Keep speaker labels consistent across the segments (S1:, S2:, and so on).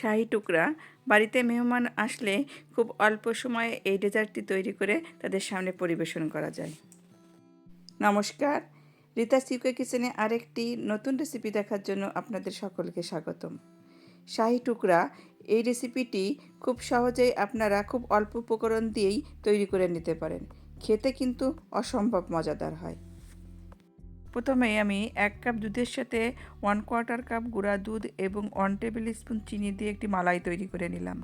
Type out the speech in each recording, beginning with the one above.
S1: শাহি টুকরা। বাড়িতে মেহমান আসলে খুব অল্প সময়ে এই ডেজার্টটি তৈরি করে তাদের সামনে পরিবেশন করা যায়। নমস্কার। রীতা সিউকে কিচেনে আরেকটি নতুন রেসিপি দেখার জন্য আপনাদের সকলকে স্বাগতম। শাহি টুকরা, এই রেসিপিটি খুব সহজেই আপনারা খুব অল্প উপকরণ দিয়েই তৈরি করে নিতে পারেন। খেতে কিন্তু অসম্ভব মজাদার হয়। প্রথমে আমি এক কাপ দুধের সাথে ওয়ান কোয়ার্টার কাপ গুঁড়া দুধ এবং ওয়ান টেবিল স্পুন চিনি দিয়ে একটি মালাই তৈরি করে নিলাম।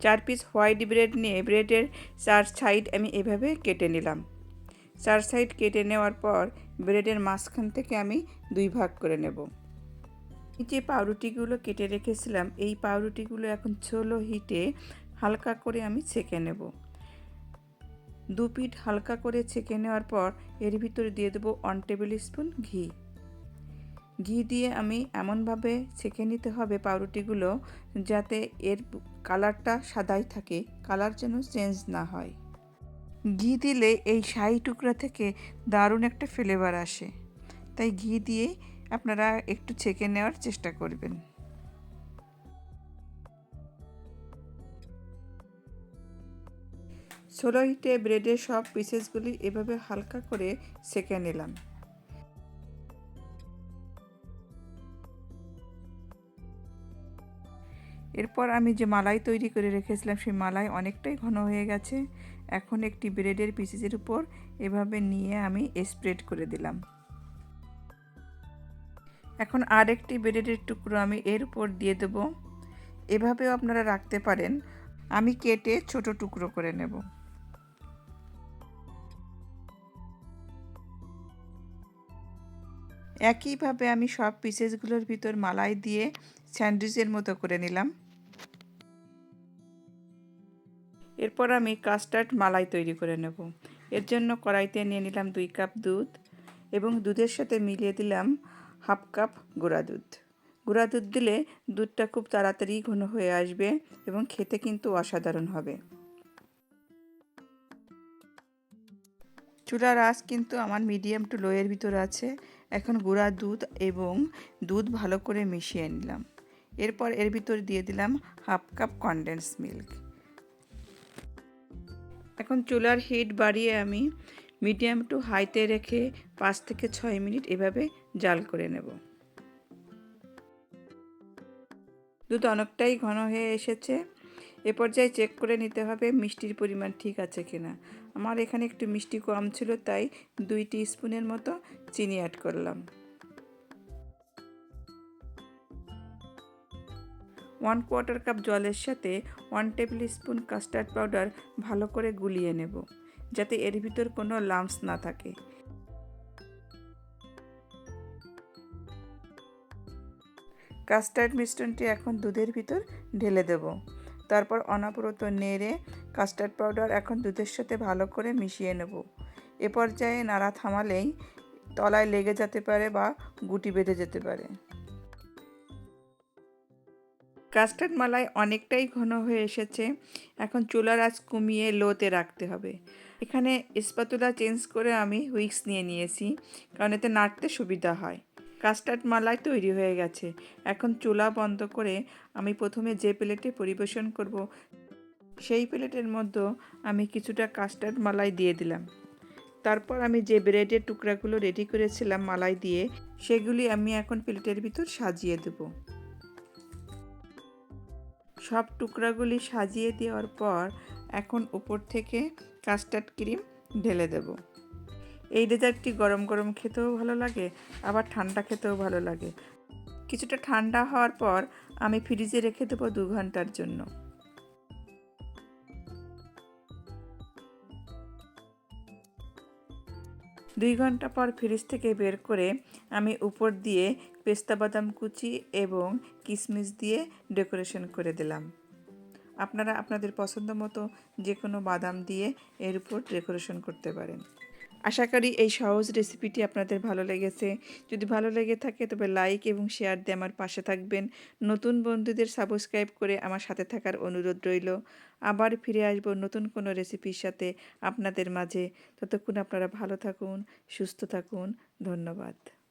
S1: চার পিস হোয়াইট ব্রেড নিয়ে ব্রেডের চার সাইড আমি এভাবে কেটে নিলাম। চার সাইড কেটে নেওয়ার পর ব্রেডের মাঝখান থেকে আমি দুই ভাগ করে নেব। যে পাউরুটিগুলো কেটে রেখেছিলাম, এই পাউরুটিগুলো এখন ছোলো হিটে হালকা করে আমি ছেঁকে নেব। দু পিঠ হালকা করে ছেঁকে নেওয়ার পর এর ভিতরে দিয়ে দেবো ওয়ান টেবিল স্পুন ঘি। ঘি দিয়ে আমি এমনভাবে ছেঁকে নিতে হবে পাউরুটিগুলো যাতে এর কালারটা সাদাই থাকে, কালার যেন চেঞ্জ না হয়। ঘি দিলে এই শাহি টুকরা থেকে দারুণ একটা ফ্লেভার আসে। তাই ঘি দিয়ে আপনারা একটু ছেঁকে নেওয়ার চেষ্টা করবেন। ষোলো হিটে ব্রেডের সব পিসেসগুলি এভাবে হালকা করে সেঁকে নিলাম। এরপর আমি যে মালাই তৈরি করে রেখেছিলাম, সেই মালাই অনেকটাই ঘন হয়ে গেছে। এখন একটি ব্রেডের পিসেসের উপর এভাবে নিয়ে আমি স্প্রেড করে দিলাম। এখন আর একটি ব্রেডের টুকরো আমি এর উপর দিয়ে দেবো। এভাবেও আপনারা রাখতে পারেন। আমি কেটে ছোট টুকরো করে নেব। একইভাবে আমি সব পিসেসগুলোর ভিতর মালাই দিয়ে স্যান্ডউইচের মতো করে নিলাম। এরপর আমি কাস্টার্ড মালাই তৈরি করে নেব। এর জন্য কড়াইতে নিয়ে নিলাম দুই কাপ দুধ এবং দুধের সাথে মিলিয়ে দিলাম হাফ কাপ গুঁড়া দুধ। গুঁড়া দুধ দিলে দুধটা খুব তাড়াতাড়ি ঘন হয়ে আসবে এবং খেতে কিন্তু অসাধারণ হবে। চুলার আঁচ কিন্তু আমার মিডিয়াম টু লোয়ের ভিতর আছে। এখন গুঁড়া দুধ এবং দুধ ভালো করে মিশিয়ে নিলাম। এরপর এর ভিতর দিয়ে দিলাম হাফ কাপ কনডেন্স মিল্ক এখন চুলার হিট বাড়িয়ে আমি মিডিয়াম টু হাইতে রেখে পাঁচ থেকে ছয় মিনিট এভাবে জাল করে নেব। দুধ অনেকটাই ঘন হয়ে এসেছে। এ পর্যায়ে চেক করে নিতে হবে মিষ্টির পরিমাণ ঠিক আছে কিনা। আমার এখানে একটু মিষ্টি কম ছিল, তাই দুই স্পুনের মতো চিনি অ্যাড করলাম। ওয়ান কোয়ার্টার কাপ জলের সাথে one tablespoon custard powder ভালো করে গুলিয়ে নেব, যাতে এর ভিতর কোনো লাম্পস না থাকে। কাস্টার্ড মিশ্রণটি এখন দুধের ভিতর ঢেলে দেব। তারপর অনাবরত নেড়ে কাস্টার্ড পাউডার এখন দুধের সাথে ভালো করে মিশিয়ে নেব। এ পর্যায়ে নাড়া থামালেই তলায় লেগে যেতে পারে বা গুটি বেঁধে যেতে পারে। কাস্টার্ড মালাই অনেকটাই ঘন হয়ে এসেছে। এখন চুলার আঁচ কমিয়ে লোতে রাখতে হবে। এখানে স্পাতুলা চেঞ্জ করে আমি হুইক্স নিয়ে নিয়েছি, কারণ এতে নাড়তে সুবিধা হয়। কাস্টার্ড মালাই তৈরি হয়ে গেছে। এখন চুলা বন্ধ করে আমি প্রথমে যে প্লেটে পরিবেশন করব, সেই প্লেটের মধ্যে আমি কিছুটা কাস্টার্ড মালাই দিয়ে দিলাম। তারপর আমি যে ব্রেডের টুকরাগুলো রেডি করেছিলাম মালাই দিয়ে, সেগুলি আমি এখন প্লেটের ভিতর সাজিয়ে দেব। সব টুকরাগুলি সাজিয়ে দেওয়ার পর এখন উপর থেকে কাস্টার্ড ক্রিম ঢেলে দেব। এই ডেজার্টটি গরম গরম খেতেও ভালো লাগে, আবার ঠান্ডা খেতেও ভালো লাগে। কিছুটা ঠান্ডা হওয়ার পর আমি ফ্রিজে রেখে দেবো দু ঘণ্টার জন্য। দুই ঘণ্টা পর ফ্রিজ থেকে বের করে আমি উপর দিয়ে পেস্তা বাদাম কুচি এবং কিশমিশ দিয়ে ডেকোরেশন করে দিলাম। আপনারা আপনাদের পছন্দ মতো যে কোনো বাদাম দিয়ে এর উপর ডেকোরেশন করতে পারেন। আশা করি এই সহজ রেসিপিটি আপনাদের ভালো লেগেছে। যদি ভালো লেগে থাকে তবে লাইক এবং শেয়ার দিয়ে আমার পাশে থাকবেন। নতুন বন্ধুদের সাবস্ক্রাইব করে আমার সাথে থাকার অনুরোধ রইল। আবার ফিরে আসব নতুন কোনো রেসিপির সাথে আপনাদের মাঝে। ততক্ষণ আপনারা ভালো থাকুন, সুস্থ থাকুন। ধন্যবাদ।